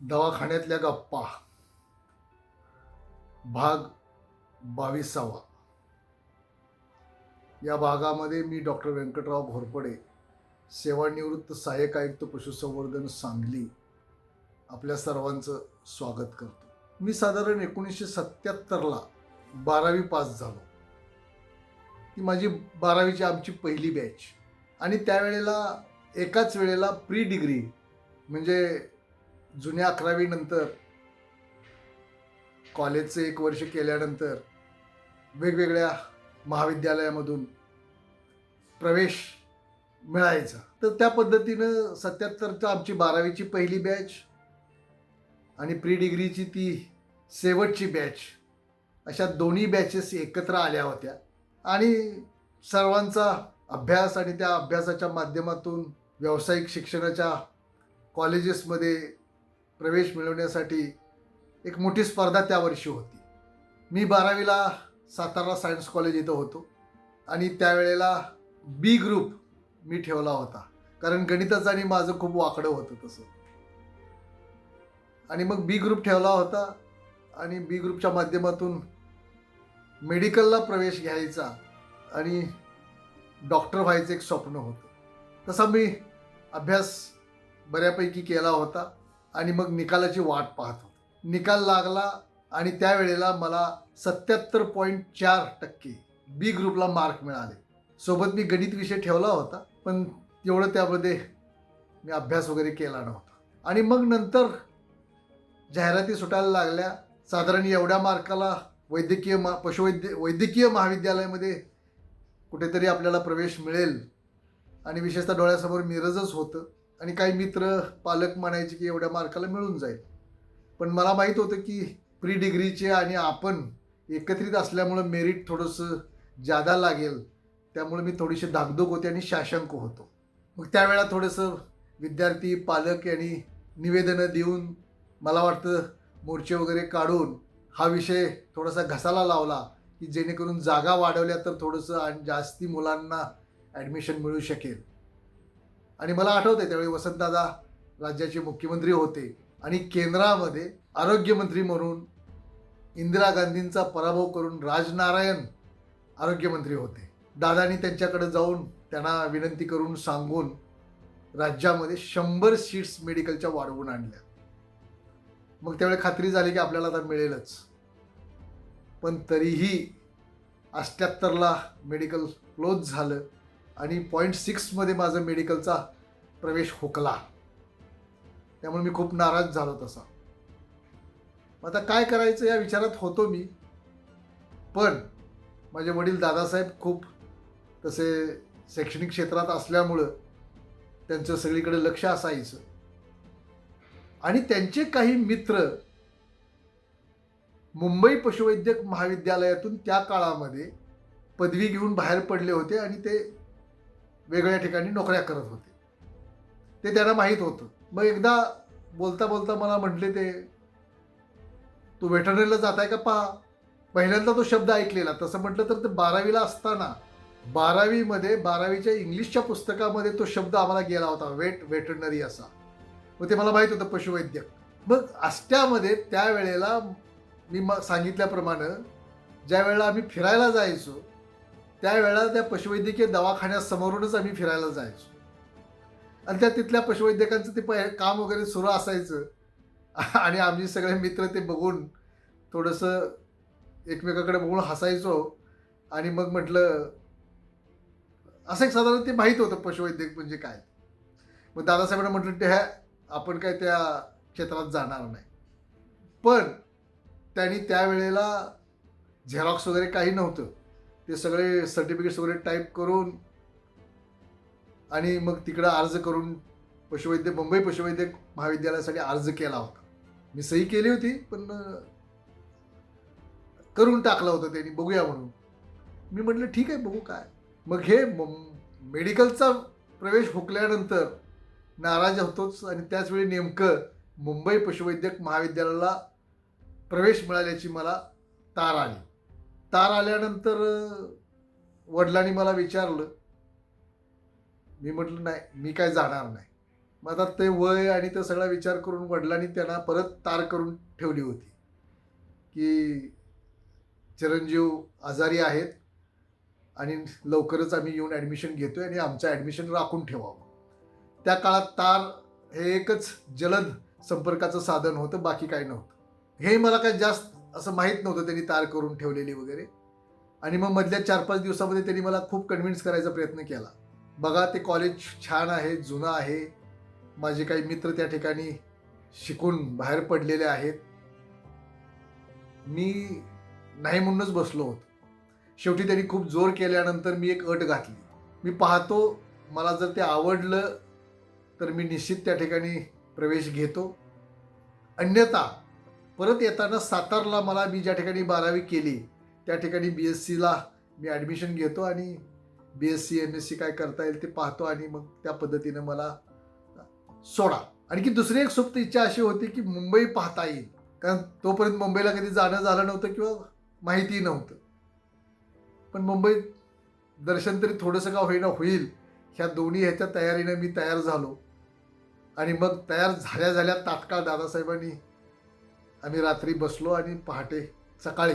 दवाखान्यातल्या गप्पा. भाग बावीसावा. या भागामध्ये मी डॉक्टर व्यंकटराव घोरपडे सेवानिवृत्त सहाय्यक आयुक्त पशुसंवर्धन सांगली आपल्या सर्वांचं स्वागत करतो. मी साधारण एकोणीसशे सत्याहत्तरला बारावी पास झालो. ती माझी बारावीची आमची पहिली बॅच आणि त्यावेळेला एकाच वेळेला प्री डिग्री म्हणजे जुन्या अकरावीनंतर कॉलेजचे कॉलेजचं एक वर्ष केल्यानंतर वेगवेगळ्या महाविद्यालयामधून प्रवेश मिळायचा. तर त्या पद्धतीनं सत्याहत्तरचा आमची बारावीची पहिली बॅच आणि प्री डिग्रीची ती शेवटची बॅच अशा दोन्ही बॅचेस एकत्र आल्या होत्या. आणि सर्वांचा अभ्यास आणि त्या अभ्यासाच्या माध्यमातून व्यावसायिक शिक्षणाच्या कॉलेजेसमध्ये प्रवेश मिळवण्यासाठी एक मोठी स्पर्धा त्यावर्षी होती. मी बारावीला सातारा सायन्स कॉलेज इथं होतो आणि त्यावेळेला बी ग्रुप मी ठेवला होता. कारण गणिताचं आणि माझं खूप वाकडं होतं तसं. आणि मग बी ग्रुप ठेवला होता आणि बी ग्रुपच्या माध्यमातून मेडिकलला प्रवेश घ्यायचा आणि डॉक्टर व्हायचं एक स्वप्न होतं. तसा मी अभ्यास बऱ्यापैकी केला होता. आणि मग निकालाची वाट पाहत होतो. निकाल लागला आणि त्यावेळेला मला सत्याहत्तर पॉईंट चार टक्के बी ग्रुपला मार्क मिळाले. सोबत मी गणित विषय ठेवला होता पण एवढं त्यामध्ये मी अभ्यास वगैरे केला नव्हता. आणि मग नंतर जाहिराती सुटायला लागल्या. साधारण एवढ्या मार्काला वैद्यकीय मा पशुवैद्य वैद्यकीय महाविद्यालयामध्ये कुठेतरी आपल्याला प्रवेश मिळेल. आणि विशेषतः डोळ्यासमोर मिरजच होतं. आणि काही मित्र पालक म्हणायचे की एवढ्या मार्काला मिळून जाईल. पण मला माहीत होतं की प्री डिग्रीचे आणि आपण एकत्रित असल्यामुळं मेरिट थोडंसं जादा लागेल त्यामुळे मी थोडीशी धाकधूक होते आणि शाशंक होतो. मग त्यावेळा थोडंसं विद्यार्थी पालक यांनी निवेदनं देऊन मला वाटतं मोर्चे वगैरे काढून हा विषय थोडासा घसाला लावला की जेणेकरून जागा वाढवल्या तर थोडंसं आणि जास्ती मुलांना ॲडमिशन मिळू शकेल. आणि मला आठवतं आहे त्यावेळी वसंतदादा राज्याचे मुख्यमंत्री होते आणि केंद्रामध्ये आरोग्यमंत्री म्हणून इंदिरा गांधींचा पराभव करून राजनारायण आरोग्यमंत्री होते. दादानी त्यांच्याकडे जाऊन त्यांना विनंती करून सांगून राज्यामध्ये शंभर सीट्स मेडिकलच्या वाढवून आणल्या. मग त्यावेळी खात्री झाली की आपल्याला आता मिळेलच. पण तरीही अष्ट्याहत्तरला मेडिकल क्लोज झालं. आणि पॉईंट सिक्समध्ये माझं मेडिकलचा प्रवेश हुकला. त्यामुळे मी खूप नाराज झालो तसा. मग आता काय करायचं या विचारात होतो मी. पण माझे वडील दादासाहेब खूप तसे शैक्षणिक क्षेत्रात असल्यामुळं त्यांचं सगळीकडे लक्ष असायचं. आणि त्यांचे काही मित्र मुंबई पशुवैद्यक महाविद्यालयातून त्या काळामध्ये पदवी घेऊन बाहेर पडले होते आणि ते वेगळ्या ठिकाणी नोकऱ्या करत होते. ते त्यांना माहीत होतं. मग एकदा बोलता बोलता मला म्हटले ते तू वेटरनरीला जात आहे का पहा पहिल्यांदा तो शब्द ऐकलेला. तसं म्हटलं तर ते बारावीला असताना बारावीमध्ये बारावीच्या इंग्लिशच्या पुस्तकामध्ये तो शब्द आम्हाला गेला होता वेट वेटरनरी असा. मग ते मला माहीत होतं पशुवैद्यक. मग आष्ट्यामध्ये त्यावेळेला मी म सांगितल्याप्रमाणे ज्या वेळेला आम्ही फिरायला जायचो त्यावेळेला त्या पशुवैद्यकीय दवाखान्यासमोरूनच आम्ही फिरायला जायचो. आणि त्या तिथल्या पशुवैद्यकांचं ते प काम वगैरे सुरू असायचं. आणि आम्ही सगळे मित्र ते बघून थोडंसं एकमेकाकडे बघून हसायचो. आणि मग म्हटलं असं एक साधारण ते माहीत होतं पशुवैद्यक म्हणजे काय. मग दादासाहेबांना म्हटलं ते ह्या आपण काय त्या क्षेत्रात जाणार नाही. पण त्यांनी त्यावेळेला झेरॉक्स वगैरे काही नव्हतं. ते सगळे सर्टिफिकेट्स वगैरे टाईप करून आणि मग तिकडं अर्ज करून पशुवैद्य मुंबई पशुवैद्यक महाविद्यालयासाठी अर्ज केला होता. मी सही केली होती पण करून टाकलं होतं त्यांनी बघूया म्हणून. मी म्हटलं ठीक आहे बघू काय. मग हे मेडिकलचा प्रवेश हुकल्यानंतर नाराज होतोच आणि त्याचवेळी नेमकं मुंबई पशुवैद्यक महाविद्यालयाला प्रवेश मिळाल्याची मला तार आली. तार आल्यानंतर वडिलांनी मला विचारलं. मी म्हटलं नाही मी काय जाणार नाही. मग आता ते वय आणि ते सगळा विचार करून वडिलांनी त्यांना परत तार करून ठेवली होती. की चिरंजीव आजारी आहेत आणि लवकरच आम्ही येऊन ॲडमिशन घेतो आहे आणि आमचं ॲडमिशन राखून ठेवावं त्या काळात तार हे एकच जलद संपर्काचं साधन होतं बाकी काही नव्हतं. हे मला काय जास्त असं माहीत नव्हतं त्यांनी तार करून ठेवलेली वगैरे. आणि मग मधल्या चार पाच दिवसामध्ये त्यांनी मला खूप कन्व्हिन्स करायचा प्रयत्न केला. बघा ते कॉलेज छान आहे जुनं आहे. माझे काही मित्र त्या ठिकाणी शिकून बाहेर पडलेले आहेत. मी नाही म्हणूनच बसलो होतो. शेवटी त्यांनी खूप जोर केल्यानंतर मी एक अट घातली. मी पाहतो मला जर ते आवडलं तर मी निश्चित त्या ठिकाणी प्रवेश घेतो. अन्यथा परत येताना सातारला मला मी ज्या ठिकाणी बारावी केली त्या ठिकाणी बी एस सीला मी ॲडमिशन घेतो आणि B S C M S C काय करता येईल ते पाहतो आणि मग त्या पद्धतीनं मला सोडा. आणखी दुसरी एक सुप्त इच्छा अशी होती की मुंबई पाहता येईल. कारण तोपर्यंत मुंबईला कधी जाणं झालं नव्हतं किंवा माहितीही नव्हतं. पण मुंबईत दर्शन तरी थोडंसं का होईना होईल ह्या दोन्ही ह्याच्या तयारीनं मी तयार झालो. आणि मग तयार झाल्या झाल्या तात्काळ दादासाहेबांनी आम्ही रात्री बसलो आणि पहाटे सकाळी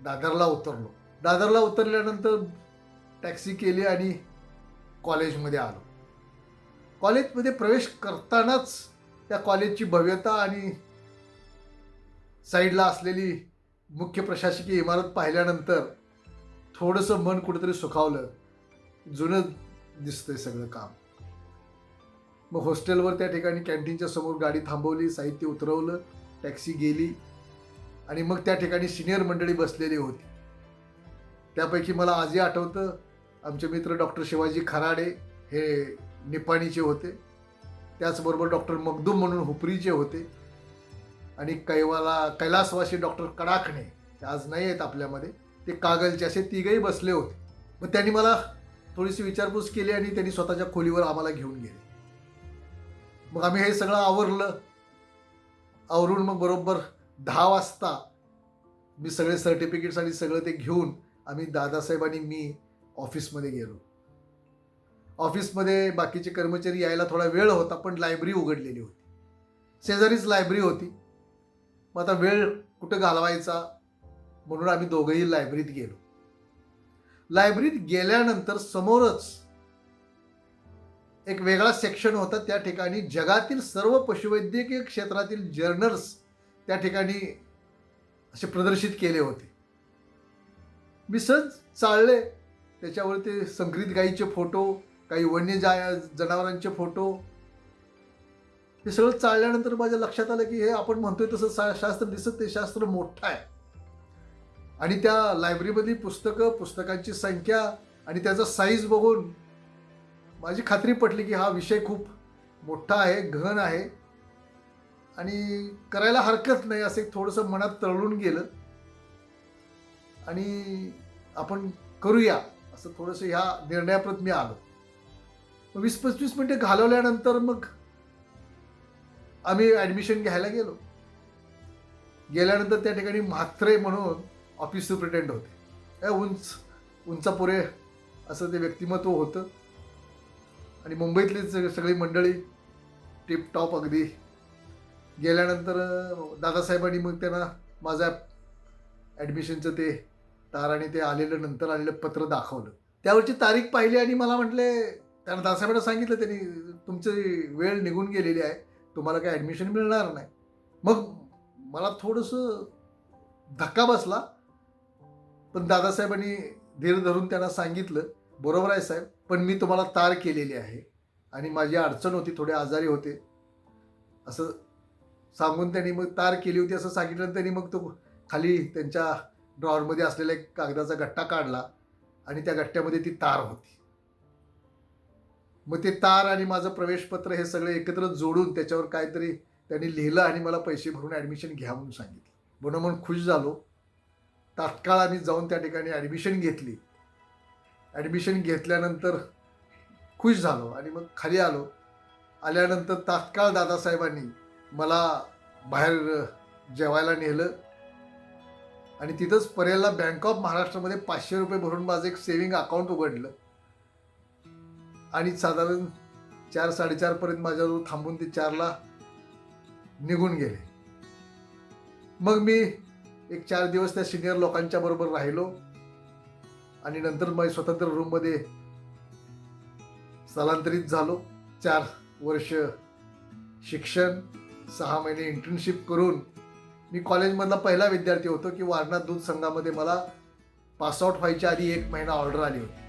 दादरला उतरलो. दादरला उतरल्यानंतर टॅक्सी केली आणि कॉलेजमध्ये आलो. कॉलेजमध्ये प्रवेश करतानाच त्या कॉलेजची भव्यता आणि साईडला असलेली मुख्य प्रशासकीय इमारत पाहिल्यानंतर थोडंसं मन कुठेतरी सुखावलं. जुनं दिसतंय सगळं काम. मग हॉस्टेलवर त्या ठिकाणी कॅन्टीनच्या समोर गाडी थांबवली साहित्य उतरवलं. टॅक्सी गेली आणि मग त्या ठिकाणी सिनियर मंडळी बसलेली होती. त्यापैकी मला आजही आठवतं आमचे मित्र डॉक्टर शिवाजी खराडे हे निपाणीचे होते. त्याचबरोबर डॉक्टर मगदूम म्हणून हुपरीचे होते. आणि कैवाला कैलासवासी डॉक्टर कडाखणे आज नाही आहेत आपल्यामध्ये ते कागलचे असे तिघही बसले होते. मग त्यांनी मला थोडीशी विचारपूस केली आणि त्यांनी स्वतःच्या खोलीवर आम्हाला घेऊन गेले. मग आम्ही हे सगळं आवरलं. आवरून मग बरोबर दहा वाजता मी सगळे सर्टिफिकेट्स आणि सगळं ते घेऊन आम्ही दादासाहेब आणि मी ऑफिसमध्ये गेलो. ऑफिसमध्ये बाकीचे कर्मचारी यायला थोडा वेळ होता पण लायब्ररी उघडलेली होती. शेजारीच लायब्ररी होती. मग आता वेळ कुठं घालवायचा? म्हणून आम्ही दोघंही लायब्ररीत गेलो. लायब्ररीत गेल्यानंतर समोरच एक वेगळा सेक्शन होता त्या ठिकाणी. जगातील सर्व पशुवैद्यकीय क्षेत्रातील जर्नल्स त्या ठिकाणी असे प्रदर्शित केले होते. मी सहज चालले. त्याच्यावर ते संकरित गायीचे फोटो काही वन्य जा जनावरांचे फोटो हे सगळं चालल्यानंतर माझ्या लक्षात आलं की हे आपण म्हणतोय तसं सा शास्त्र दिसत ते शास्त्र मोठं आहे. आणि त्या लायब्ररीमधली पुस्तकं पुस्तकांची संख्या आणि त्याचा साईज बघून माझी खात्री पटली की हा विषय खूप मोठा आहे गहन आहे. आणि करायला हरकत नाही असं एक थोडंसं मनात तळून गेलं. आणि आपण करूया असं थोडंसं ह्या निर्णयाप्रत मी आलो. मग वीस पंचवीस मिनटं घालवल्यानंतर मग आम्ही ॲडमिशन घ्यायला गेलो. गेल्यानंतर त्या ठिकाणी म्हात्रे म्हणून ऑफिस सुप्रिटेंड होते. उंच उंचापुरे असं ते व्यक्तिमत्व होतं. आणि मुंबईतली सगळी मंडळी टिपटॉप अगदी. गेल्यानंतर दादासाहेबांनी मग त्यांना माझ्या ॲडमिशनचं ते तार आणि ते आलेलं नंतर आलेलं पत्र दाखवलं. त्यावरची तारीख पाहिली आणि मला म्हटले त्यांना दादासाहेबांना सांगितलं त्यांनी तुमची वेळ निघून गेलेली आहे. तुम्हाला काही ॲडमिशन मिळणार नाही. मग मला थोडंसं धक्का बसला. पण दादासाहेबांनी धीर धरून त्यांना सांगितलं बरोबर आहे साहेब. पण मी तुम्हाला तार केलेली आहे आणि माझी अडचण होती थोडे आजारी होते. असं सांगून त्यांनी मग तार केली होती असं सांगितलं त्यांनी मग तो खाली त्यांच्या ड्रॉवरमध्ये असलेला एक कागदाचा गट्टा काढला आणि त्या गट्ट्यामध्ये ती तार होती. मग ते तार आणि माझं प्रवेशपत्र हे सगळं एकत्र जोडून त्याच्यावर काहीतरी त्यांनी लिहिलं आणि मला पैसे भरून ॲडमिशन घ्या म्हणून सांगितलं. म्हणून म्हणून खुश झालो. तात्काळ आम्ही जाऊन त्या ठिकाणी ॲडमिशन घेतली. ॲडमिशन घेतल्यानंतर खुश झालो आणि मग खाली आलो. आल्यानंतर तात्काळ दादासाहेबांनी मला बाहेर जेवायला नेलं. आणि तिथंच पर्यायला बँक ऑफ महाराष्ट्रामध्ये पाचशे रुपये भरून माझं एक सेविंग अकाउंट उघडलं. आणि साधारण चार साडेचारपर्यंत माझ्याजवळ थांबून ते चारला निघून गेले. मग मी एक चार दिवस त्या सिनियर लोकांच्या बरोबर राहिलो. आणि नंतर मग स्वतंत्र रूममध्ये स्थलांतरित झालो. चार वर्ष शिक्षण सहा महिने इंटर्नशिप करून मी कॉलेजमधला पहिला विद्यार्थी होतो की वारणा दूध संघामध्ये मला पासआउट व्हायच्या आधी एक महिना ऑर्डर आली होती.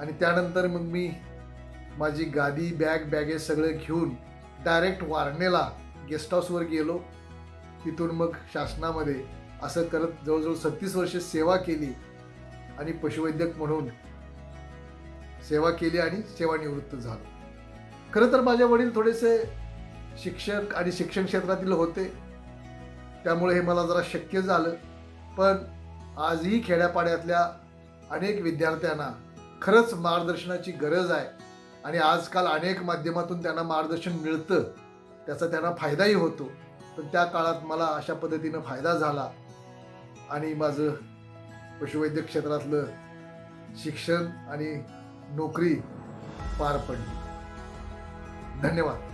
आणि त्यानंतर मग मी माझी गादी बॅग बॅगेज सगळं घेऊन डायरेक्ट वारणेला गेस्ट हाऊसवर गेलो. तिथून मग शासनामध्ये असं करत जवळजवळ सत्तीस वर्ष सेवा केली. आणि पशुवैद्यक म्हणून सेवा केली आणि सेवानिवृत्त झालो. खरं तर माझे वडील थोडेसे शिक्षक आणि शिक्षण क्षेत्रातील होते. त्यामुळे हे मला जरा शक्य झालं. पण आजही खेड्यापाड्यातल्या अनेक विद्यार्थ्यांना खरंच मार्गदर्शनाची गरज आहे. आणि आजकाल अनेक माध्यमातून त्यांना मार्गदर्शन मिळतं. त्याचा त्यांना फायदाही होतो. पण त्या काळात मला अशा पद्धतीनं फायदा झाला. आणि माझं पशुवैद्यक क्षेत्रातलं शिक्षण आणि नोकरी पार पडली. धन्यवाद.